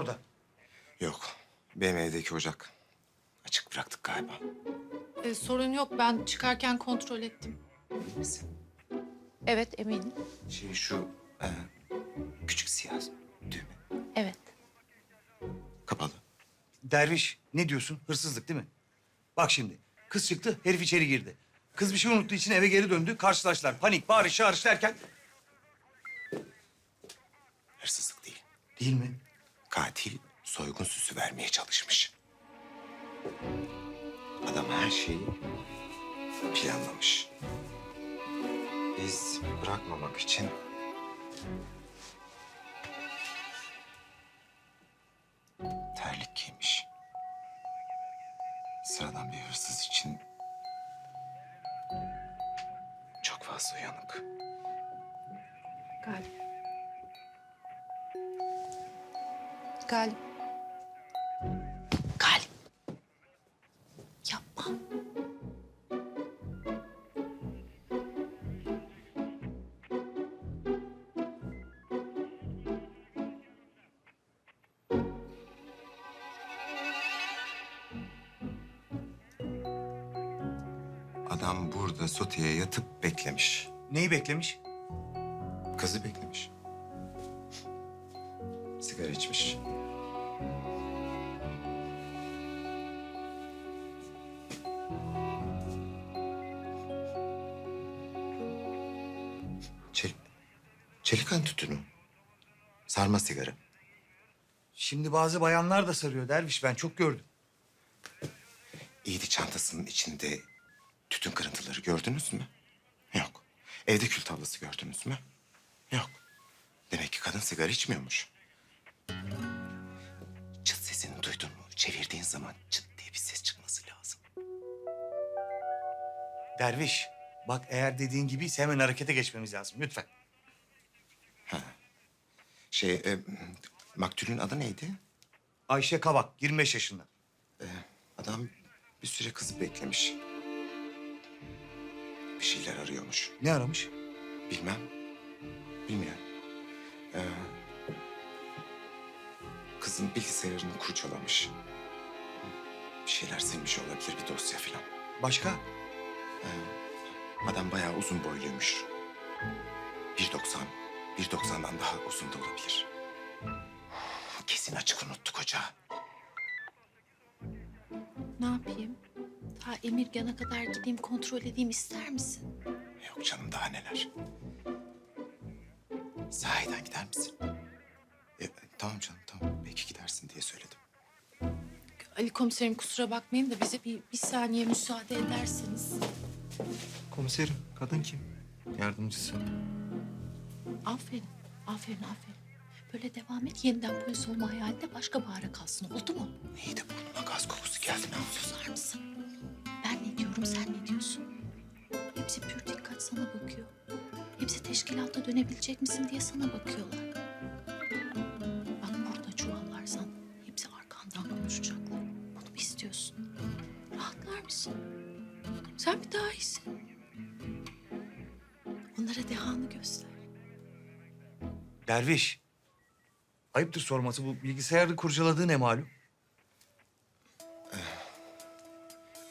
Orada. Yok. Benim evdeki ocak. Açık bıraktık galiba. Ee, sorun yok. Ben çıkarken kontrol ettim. Emin misin? Evet eminim. Şey şu e, küçük siyah düğme. Evet. Kapalı. Derviş ne diyorsun? Hırsızlık değil mi? Bak şimdi kız çıktı herif içeri girdi. Kız bir şey unuttuğu için eve geri döndü. Karşılaştılar. Panik, bağırış, çağırış derken... Hırsızlık değil. Değil mi? Katil soygun süsü vermeye çalışmış. Adam her şeyi planlamış. Biz bırakmamak için terlik giymiş. Sıradan bir hırsız için çok fazla uyanık. Galip. Galip. Galip. Yapma. Adam burada soteye yatıp beklemiş. Neyi beklemiş? Kızı beklemiş. Sigara içmiş. Çel Çelikan tütünü. Sarma sigara. Şimdi bazı bayanlar da sarıyor Derviş. Ben çok gördüm. İyiydi çantasının içinde tütün kırıntıları gördünüz mü? Yok. Evde kül tablası gördünüz mü? Yok. Demek ki kadın sigara içmiyormuş. Çevirdiğin zaman çıt diye bir ses çıkması lazım. Derviş bak eğer dediğin gibiyse hemen harekete geçmemiz lazım. Lütfen. Şey, e, maktulün adı neydi? Ayşe Kavak 25 yaşında. Adam bir süre kızı beklemiş. Bir şeyler arıyormuş. Ne aramış? Bilmem. Bilmiyorum. Ee, kızın bilgisayarını kurcalamış. Bir şeyler silmiş olabilir, bir dosya falan. Başka? Adam bayağı uzun boyluymuş. 1.90, 1.90'dan daha uzun da olabilir. Kesin açık unuttuk hoca. Ne yapayım? Daha Emirgan'a kadar gideyim kontrol edeyim ister misin? Yok canım daha neler. Sahiden gider misin? E, tamam canım tamam. Belki gidersin diye söyledim. Ali komiserim kusura bakmayın da bize bir, bir saniye müsaade ederseniz. Komiserim, kadın kim? Yardımcısı. Aferin, aferin, aferin. Böyle devam et. Yeniden polis olma hayali de başka bahara kalsın. Oldu mu? İyi de burnuma gaz kokusu geldi ne yapıyorsun? Susar mısın? Ben ne diyorum, sen ne diyorsun? Hepsi pür dikkat sana bakıyor. Hepsi teşkilatta dönebilecek misin diye sana bakıyorlar. Mısın? Sen bir daha iyisin. Onlara dehanı göster. Derviş. Ayıptır sorması bu bilgisayarı kurcaladığı ne malum?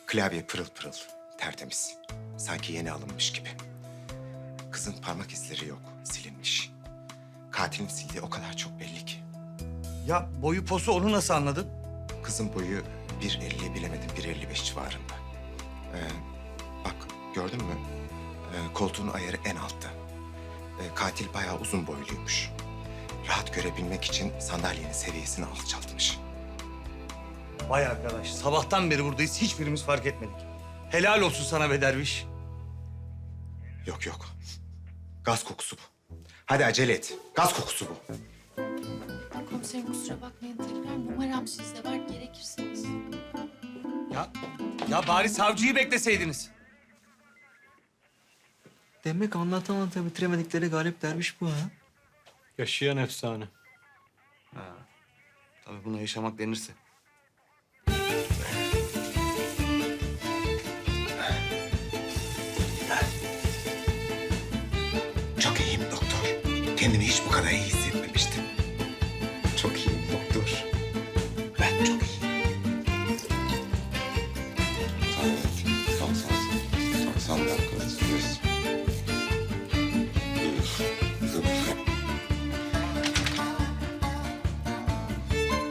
Klavye pırıl pırıl, tertemiz. Sanki yeni alınmış gibi. Kızın parmak izleri yok, silinmiş. Katilin sildiği o kadar çok belli ki. Ya boyu posu onu nasıl anladın? Kızın boyu 1.50 bilemedim 1.55 civarında. Ee, bak gördün mü? Ee, koltuğun ayarı en altta. Ee, katil bayağı uzun boyluymuş. Rahat görebilmek için sandalyenin seviyesini alçaltmış. Vay arkadaş sabahtan beri buradayız hiçbirimiz fark etmedik. Helal olsun sana be Derviş. Yok yok. Gaz kokusu bu. Hadi acele et. Gaz kokusu bu. Komiserim kusura bakmayın tekrar numaram sizde var gerekirseniz. Ya, ya bari savcıyı bekleseydiniz. Demek anlata anlata bitiremedikleri galip derviş bu ha. Yaşayan efsane. Ha. Tabii buna yaşamak denirse. Çok iyiyim doktor. Kendimi hiç bu kadar iyi hissetmemiştim. 90 dakika tutuyoruz.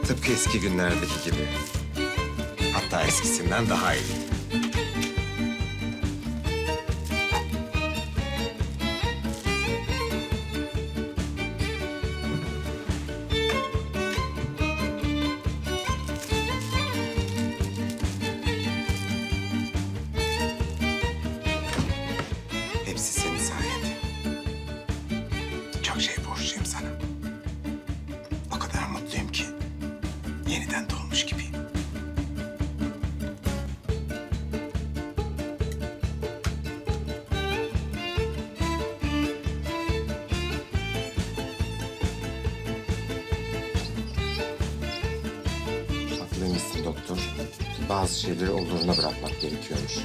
Tıpkı eski günlerdeki gibi. Hatta eskisinden daha iyi. Çok şey borçluyum sana. O kadar mutluyum ki yeniden doğmuş gibiyim. Haklıymışsın doktor. Bazı şeyleri olduğuna bırakmak gerekiyormuş.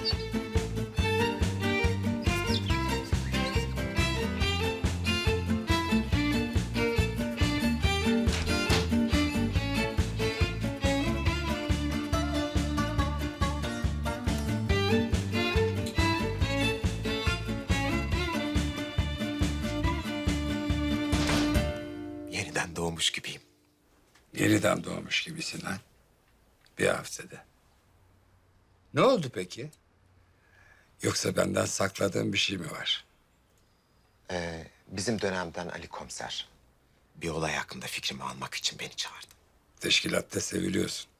Doğmuş gibiyim. Yeniden doğmuş gibisin ha. Bir haftada. Ne oldu peki? Yoksa benden sakladığın bir şey mi var? Ee, bizim dönemden Ali Komiser bir olay hakkında fikrimi almak için beni çağırdı. Teşkilatta seviliyorsun.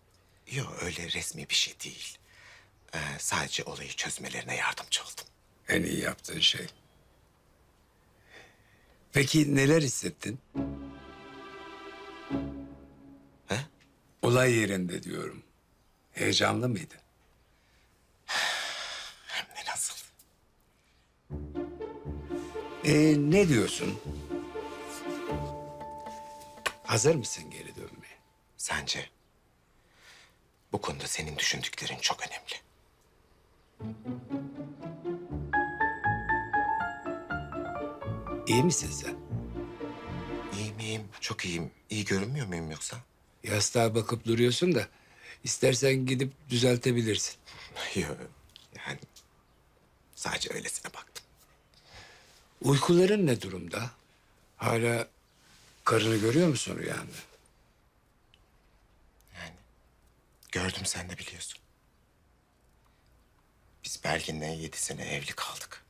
Yok öyle resmi bir şey değil. Ee, sadece olayı çözmelerine yardımcı oldum. En iyi yaptığın şey. Peki neler hissettin? Olay yerinde diyorum. Heyecanlı mıydı? Hem de nasıl? Ee, ne diyorsun? Hazır mısın geri dönmeye? Sence? Bu konuda senin düşündüklerin çok önemli. İyi misin sen? İyiyim iyiyim. Çok iyiyim. İyi görünmüyor muyum yoksa? Yastığa bakıp duruyorsun da istersen gidip düzeltebilirsin. Yok. Yani sadece öylesine baktım. Uykuların ne durumda? Hala karını görüyor musun rüyanda? Yani gördüm sen de biliyorsun. Biz Belgin'le yedi sene evli kaldık.